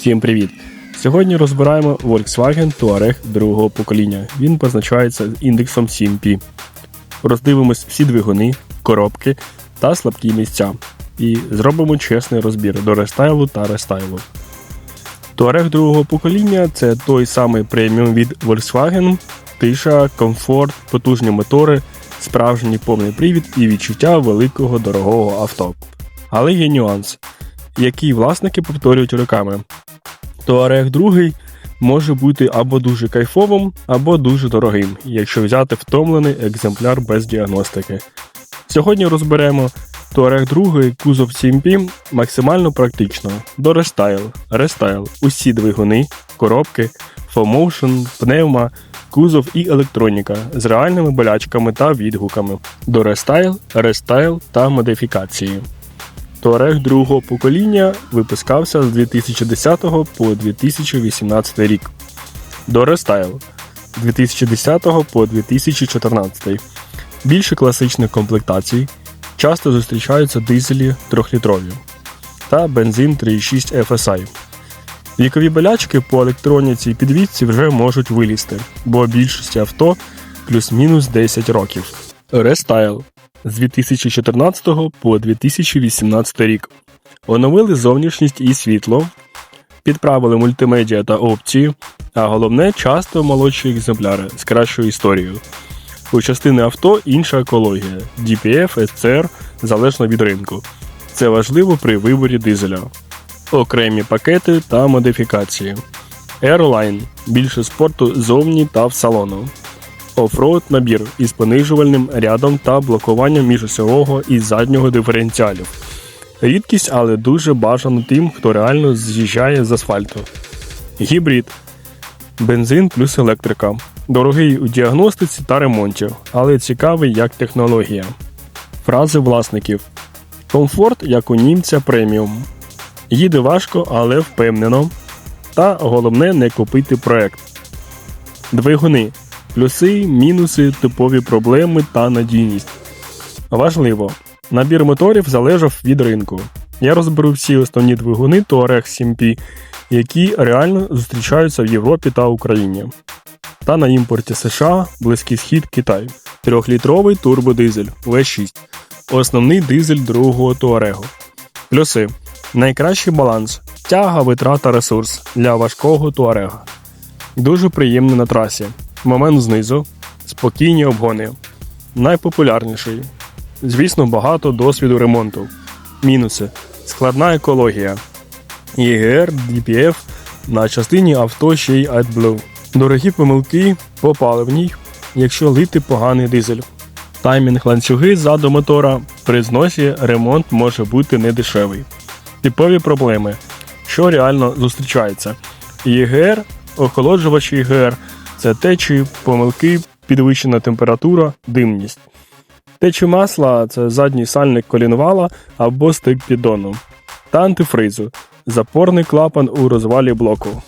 Всім привіт! Сьогодні розбираємо Volkswagen Touareg другого покоління. Він позначається індексом 7P. Роздивимось всі двигуни, коробки та слабкі місця. І зробимо чесний розбір до рестайлу та рестайлу. Touareg другого покоління це той самий преміум від Volkswagen, тиша, комфорт, потужні мотори, справжній повний привід і відчуття великого дорогого авто. Але є нюанс, який власники повторюють роками. Touareg другий може бути або дуже кайфовим, або дуже дорогим, якщо взяти втомлений екземпляр без діагностики. Сьогодні розберемо Touareg другий кузов 7P максимально практично. До рестайл, рестайл, усі двигуни, коробки, FOMotion, пневма, кузов і електроніка з реальними болячками та відгуками. До рестайл, рестайл та модифікації. Touareg другого покоління випускався з 2010 по 2018 рік. До рестайл з 2010 по 2014. Більше класичних комплектацій. Часто зустрічаються дизелі 3-літрові та бензин 3,6 FSI. Вікові болячки по електроніці і підвідці вже можуть вилізти, бо більшості авто плюс-мінус 10 років. Рестайл з 2014 по 2018 рік. Оновили зовнішність і світло, підправили мультимедіа та опції, а головне часто молодші екземпляри з кращою історією. У частини авто інша екологія DPF, SCR залежно від ринку. Це важливо при виборі дизеля, окремі пакети та модифікації. Airline більше спорту зовні та в салону. Офроуд набір із понижувальним рядом та блокуванням міжосьового і заднього диференціалів. Рідкість, але дуже бажано тим, хто реально з'їжджає з асфальту. Гібрид бензин плюс електрика. Дорогий у діагностиці та ремонті, але цікавий як технологія. Фрази власників. Комфорт, як у німця преміум. Їде важко, але впевнено. Та головне не купити проект. Двигуни. Плюси, мінуси, типові проблеми та надійність. Важливо. Набір моторів залежав від ринку. Я розберу всі основні двигуни Touareg 7P, які реально зустрічаються в Європі та Україні. Та на імпорті США, Близький Схід, Китай. Трьохлітровий турбодизель V6. Основний дизель другого Touareg. Плюси. Найкращий баланс. Тяга, витрата, ресурс для важкого Touareg. Дуже приємний на трасі. Момент знизу. Спокійні обгони. Найпопулярніший. Звісно, багато досвіду ремонту. Мінуси. Складна екологія. ЄГР, DPF на частині авто ще й AdBlue. Дорогі помилки по паливній, якщо лити поганий дизель. Таймінг ланцюги ззаду мотора при зносі ремонт може бути недешевий. Типові проблеми, що реально зустрічається. ЄГР, охолоджувач ЄГР це течі, помилки, підвищена температура, димність. Течі масла це задній сальник колінвала або стик піддону. Та антифризу запорний клапан у розвалі блоку.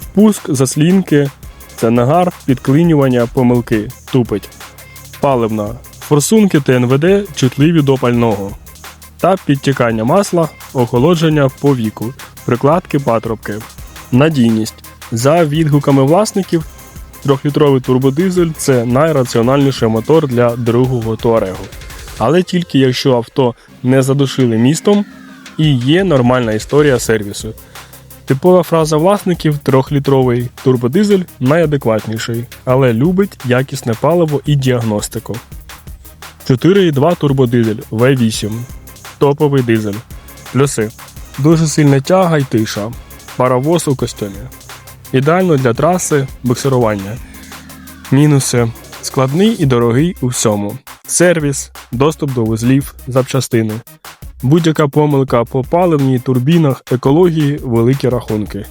Впуск заслінки це нагар, підклинювання, помилки, тупить. Паливна. Форсунки ТНВД чутливі до пального. Та підтікання масла, охолодження по віку, прикладки патрубки. Надійність. За відгуками власників, 3-літровий турбодизель це найраціональніший мотор для другого туарегу. Але тільки якщо авто не задушили містом і є нормальна історія сервісу. Типова фраза власників 3-літровий турбодизель найадекватніший, але любить якісне паливо і діагностику. 4,2 турбодизель V8. Топовий дизель. Плюси. Дуже сильна тяга й тиша. Паровоз у костюмі. Ідеально для траси буксирування. Мінуси. Складний і дорогий у всьому. Сервіс, доступ до вузлів, запчастини. Будь-яка помилка по паливній турбінах екології великі рахунки.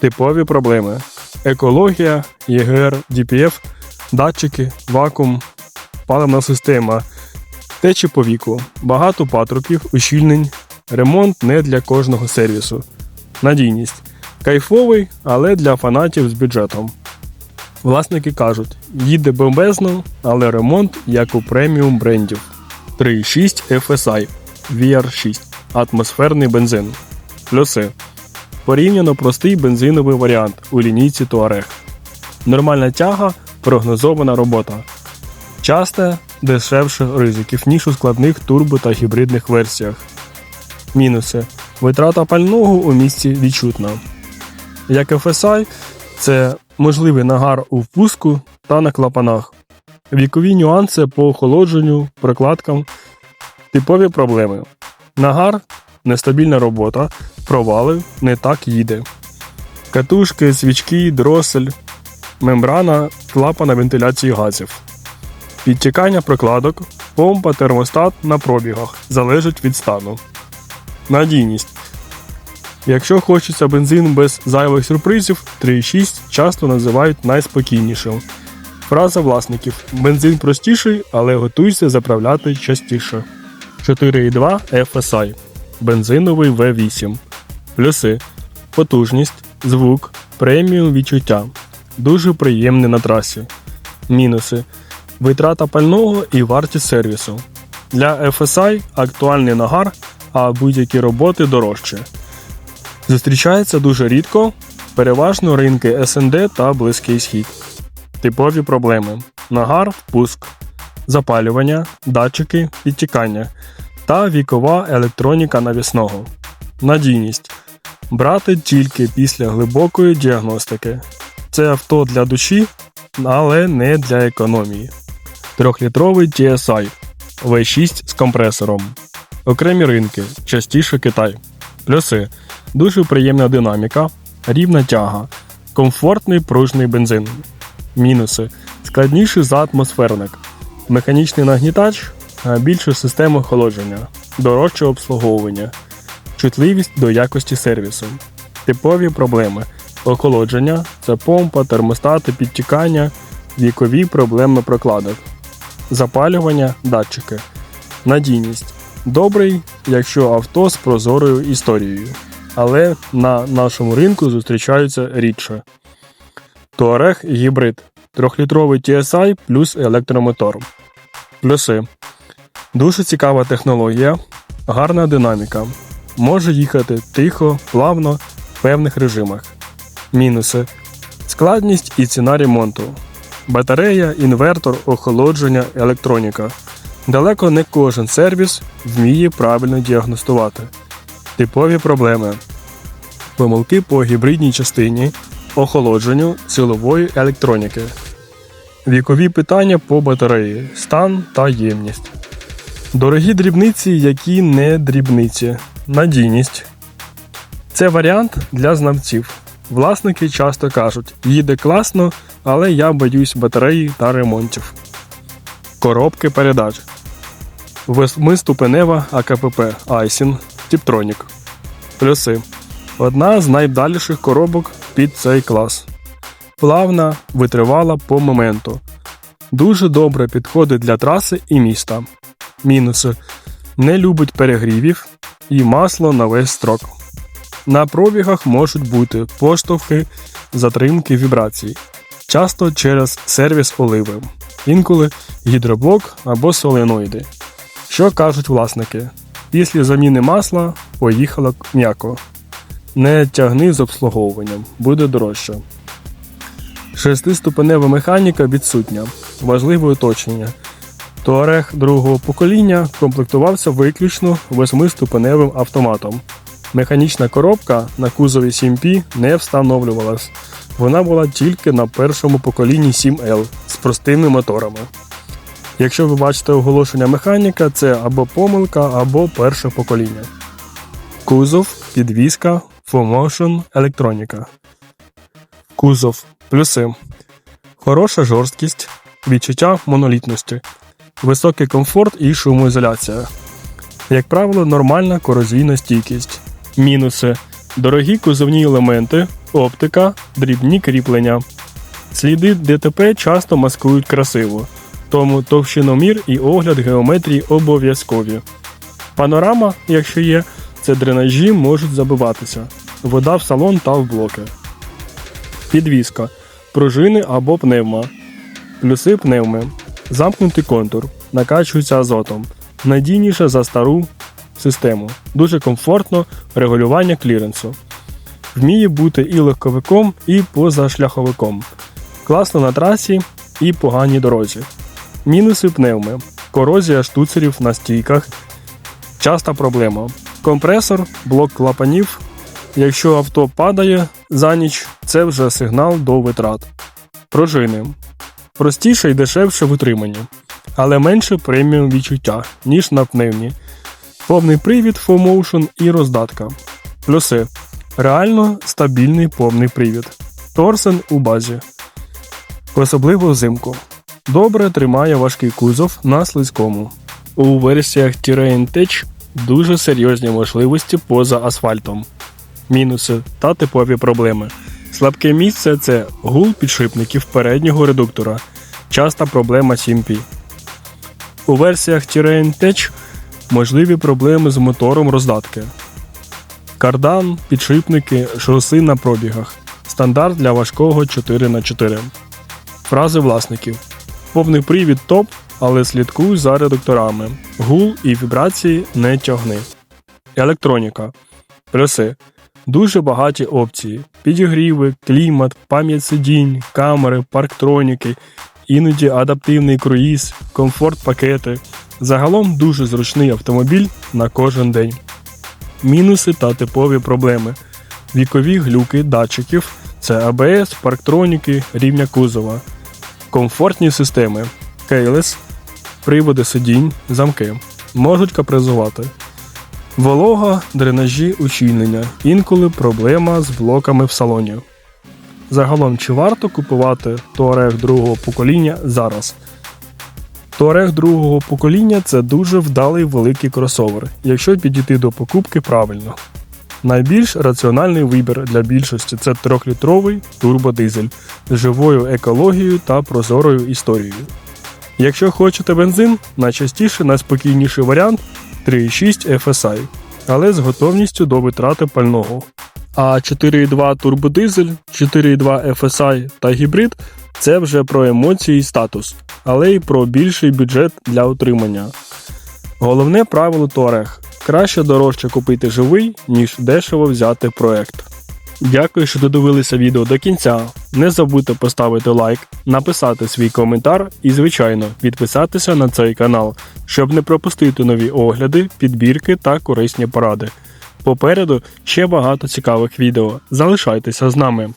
Типові проблеми: екологія, ЄГР, DPF, датчики, вакуум, паливна система, течі по віку, багато патрубів, ущільнень, ремонт не для кожного сервісу. Надійність. Кайфовий, але для фанатів з бюджетом. Власники кажуть, їде бомбезно, але ремонт як у преміум брендів. 3,6 FSI VR6 атмосферний бензин. Плюси. Порівняно простий бензиновий варіант у лінійці Touareg. Нормальна тяга, прогнозована робота. Часте дешевше ризиків, ніж у складних турбо та гібридних версіях. Мінуси. Витрата пального у місці відчутна. Як FSI, це можливий нагар у впуску та на клапанах. Вікові нюанси по охолодженню, прокладкам, типові проблеми. Нагар, нестабільна робота, провали не так їде. Катушки, свічки, дросель, мембрана, клапана вентиляції газів. Підтікання прокладок, помпа, термостат на пробігах залежить від стану. Надійність. Якщо хочеться бензин без зайвих сюрпризів, 3,6 часто називають найспокійнішим. Фраза власників: бензин простіший, але готуйся заправляти частіше. 4,2 FSI. Бензиновий V8. Плюси. Потужність, звук, преміум відчуття. Дуже приємний на трасі. Мінуси. Витрата пального і вартість сервісу. Для FSI актуальний нагар, а будь-які роботи дорожче. Зустрічається дуже рідко, переважно ринки СНД та Близький Схід. Типові проблеми: нагар, впуск, запалювання, датчики, підтікання та вікова електроніка навісного. Надійність брати тільки після глибокої діагностики. Це авто для душі, але не для економії. Трьохлітровий TSI V6 з компресором. Окремі ринки, частіше Китай. Плюси. Дуже приємна динаміка, рівна тяга, комфортний пружний бензин. Мінуси. Складніший за атмосферник. Механічний нагнітач, а більше систем охолодження, дорожче обслуговування, чутливість до якості сервісу. Типові проблеми. Охолодження це помпа, термостати, підтікання, вікові проблеми прокладок, запалювання, датчики, надійність. Добрий, якщо авто з прозорою історією, але на нашому ринку зустрічаються рідше. Touareg гібрид 3-літровий TSI плюс електромотор. Плюси. Дуже цікава технологія, гарна динаміка. Може їхати тихо, плавно, в певних режимах. Мінуси. Складність і ціна ремонту. Батарея, інвертор, охолодження, електроніка. Далеко не кожен сервіс вміє правильно діагностувати. Типові проблеми. Помилки по гібридній частині, охолодженню силової електроніки. Вікові питання по батареї, стан та ємність. Дорогі дрібниці, які не дрібниці. Надійність. Це варіант для знавців. Власники часто кажуть, їде класно, але я боюсь батареї та ремонтів. Коробки передач. Восьмиступенева АКПП Айсін Тіптронік. Плюси. Одна з найдаліших коробок під цей клас. Плавна, витривала по моменту. Дуже добре підходить для траси і міста. Мінуси. Не любить перегрівів і масло на весь строк. На пробігах можуть бути поштовхи, затримки вібрацій, часто через сервіс оливи, інколи гідроблок або соленоїди. Що кажуть власники? Після заміни масла поїхала м'яко. Не тягни з обслуговуванням, буде дорожче. Шестиступенева механіка відсутня. Важливе уточнення. Туарег другого покоління комплектувався виключно восьмиступеневим автоматом. Механічна коробка на кузові 7P не встановлювалась. Вона була тільки на першому поколінні 7L з простими моторами. Якщо ви бачите оголошення механіка, це або помилка, або перше покоління. Кузов, підвізка, FOMotion, електроніка. Кузов плюси. Хороша жорсткість, відчуття монолітності, високий комфорт і шумоізоляція. Як правило, нормальна корозійна стійкість. Мінуси. Дорогі кузовні елементи, оптика, дрібні кріплення. Сліди ДТП часто маскують красиво, тому товщиномір і огляд геометрії обов'язкові. Панорама, якщо є, це дренажі можуть забиватися, вода в салон та в блоки. Підвізка, пружини або пневма. Плюси пневми. Замкнутий контур, накачується азотом. Надійніше за стару систему. Дуже комфортно регулювання кліренсу. Вміє бути і легковиком, і позашляховиком. Класно на трасі і поганій дорозі. Мінуси пневми. Корозія штуцерів на стійках. Часта проблема. Компресор, блок клапанів. Якщо авто падає за ніч, це вже сигнал до витрат. Пружини. Простіше і дешевше в утриманні, але менше преміум відчуття, ніж на пневмі. Повний привід, FOMotion і роздатка. Плюси. Реально стабільний повний привід. Торсен у базі. Особливо взимку. Добре тримає важкий кузов на слизькому. У версіях Terrain Tech дуже серйозні можливості поза асфальтом. Мінуси та типові проблеми. Слабке місце це гул підшипників переднього редуктора. Часта проблема 7P. У версіях Terrain Tech можливі проблеми з мотором роздатки. Кардан, підшипники, шоси на пробігах. Стандарт для важкого 4х4. Фрази власників. Повний привід топ, але слідкуй за редукторами. Гул і вібрації не тягни. Електроніка. Плюси. Дуже багаті опції: підігріви, клімат, пам'ять сидінь, камери, парктроніки, іноді адаптивний круїз, комфорт пакети. Загалом дуже зручний автомобіль на кожен день. Мінуси та типові проблеми. Вікові глюки датчиків це АБС, парктроніки, рівня кузова. Комфортні системи кейлес, приводи сидінь, замки. Можуть капризувати. Волога, дренажі, ущільнення. Інколи проблема з блоками в салоні. Загалом, чи варто купувати Touareg другого покоління зараз? Touareg другого покоління це дуже вдалий великий кросовер, якщо підійти до покупки правильно. Найбільш раціональний вибір для більшості це 3-літровий турбодизель з живою екологією та прозорою історією. Якщо хочете бензин, найчастіше найспокійніший варіант 3,6 FSI, але з готовністю до витрати пального. А 4,2 турбодизель, 4,2 FSI та гібрид це вже про емоції і статус, але й про більший бюджет для утримання. Головне правило Touareg – краще дорожче купити живий, ніж дешево взяти проект. Дякую, що додивилися відео до кінця. Не забудьте поставити лайк, написати свій коментар і, звичайно, підписатися на цей канал, щоб не пропустити нові огляди, підбірки та корисні поради. Попереду ще багато цікавих відео. Залишайтеся з нами.